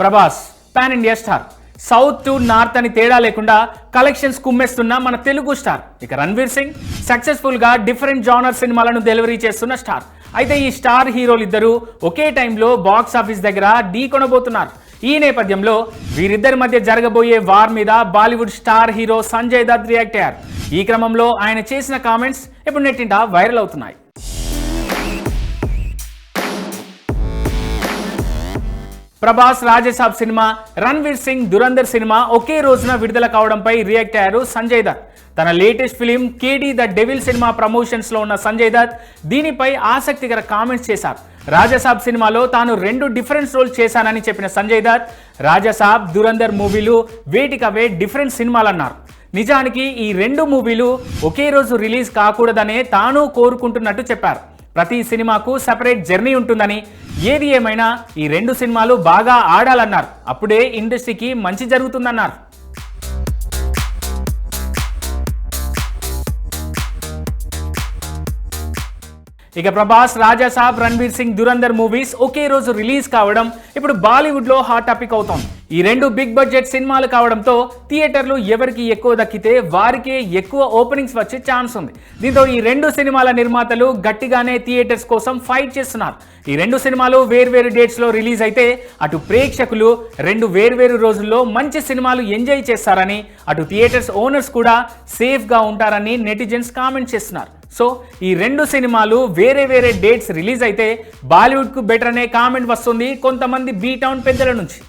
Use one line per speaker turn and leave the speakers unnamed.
Prabhas pan India star south to north అని తేడా లేకుండా కలెక్షన్స్ కుమ్మేస్తున్న మన తెలుగు స్టార్ ఇక రణ్వీర్ సింగ్ సక్సెస్ఫుల్గా డిఫరెంట్ జానర్ సినిమాలను డెలివరీ చేస్తున్న స్టార్ అయితే ఈ స్టార్ హీరోలు ఇద్దరు ఒకే టైంలో బాక్స్ ఆఫీస్ దగ్గర ఢీ కొనబోతున్నారు. ఈ నేపథ్యంలో వీరిద్దరి మధ్య జరగబోయే వార్ మీద Bollywood star hero Sanjay Dutt react అయ్యారు. ఈ క్రమంలో ఆయన చేసిన కామెంట్స్ ఇప్పుడు నెట్టింట వైరల్ అవుతున్నాయి. ప్రభాస్ రాజసాబ్ సినిమా రణ్వీర్ సింగ్ దురందర్ సినిమా ఒకే రోజున విడుదల కావడంపై రియాక్ట్ అయ్యారు సంజయ్ దత్. తన latest film KD the devil cinema ప్రమోషన్స్లో ఉన్న సంజయ్ దత్ దీనిపై ఆసక్తికర కామెంట్స్ చేశారు. రాజసాబ్ సినిమాలో తాను రెండు డిఫరెంట్ రోల్ చేశానని చెప్పిన సంజయ్ దత్ రాజసాబ్ దురందర్ మూవీలు వేటికవే డిఫరెంట్ సినిమాలన్నారు. నిజానికి ఈ రెండు మూవీలు ఒకే రోజు రిలీజ్ కాకూడదనే తాను కోరుకుంటున్నట్టు చెప్పారు. ప్రతి సినిమాకు సెపరేట్ జర్నీ ఉంటుందని ఏది ఏమైనా ఈ రెండు సినిమాలు బాగా ఆడాలన్నారు. అప్పుడే ఇండస్ట్రీకి మంచి జరుగుతుందన్నారు. ఇక ప్రభాస్ రాజాసాబ్ రణ్వీర్ సింగ్ దురందర్ మూవీస్ ఒకే రోజు రిలీజ్ కావడం ఇప్పుడు బాలీవుడ్లో హాట్ టాపిక్ అవుతోంది. ఈ రెండు బిగ్ బడ్జెట్ సినిమాలు కావడంతో థియేటర్లు ఎవరికి ఎక్కువ దక్కితే వారికే ఎక్కువ ఓపెనింగ్స్ వచ్చే ఛాన్స్ ఉంది. దీంతో ఈ రెండు సినిమాల నిర్మాతలు గట్టిగానే థియేటర్స్ కోసం ఫైట్ చేస్తున్నారు. ఈ రెండు సినిమాలు వేర్వేరు డేట్స్లో రిలీజ్ అయితే అటు ప్రేక్షకులు రెండు వేర్వేరు రోజుల్లో మంచి సినిమాలు ఎంజాయ్ చేస్తారని అటు థియేటర్స్ ఓనర్స్ కూడా సేఫ్గా ఉంటారని నెటిజన్స్ కామెంట్ చేస్తున్నారు. సో ఈ రెండు సినిమాలు వేరే వేరే డేట్స్ రిలీజ్ అయితే బాలీవుడ్కు బెటర్ అనే కామెంట్ వస్తుంది కొంతమంది బీటౌన్ పెద్దల నుంచి.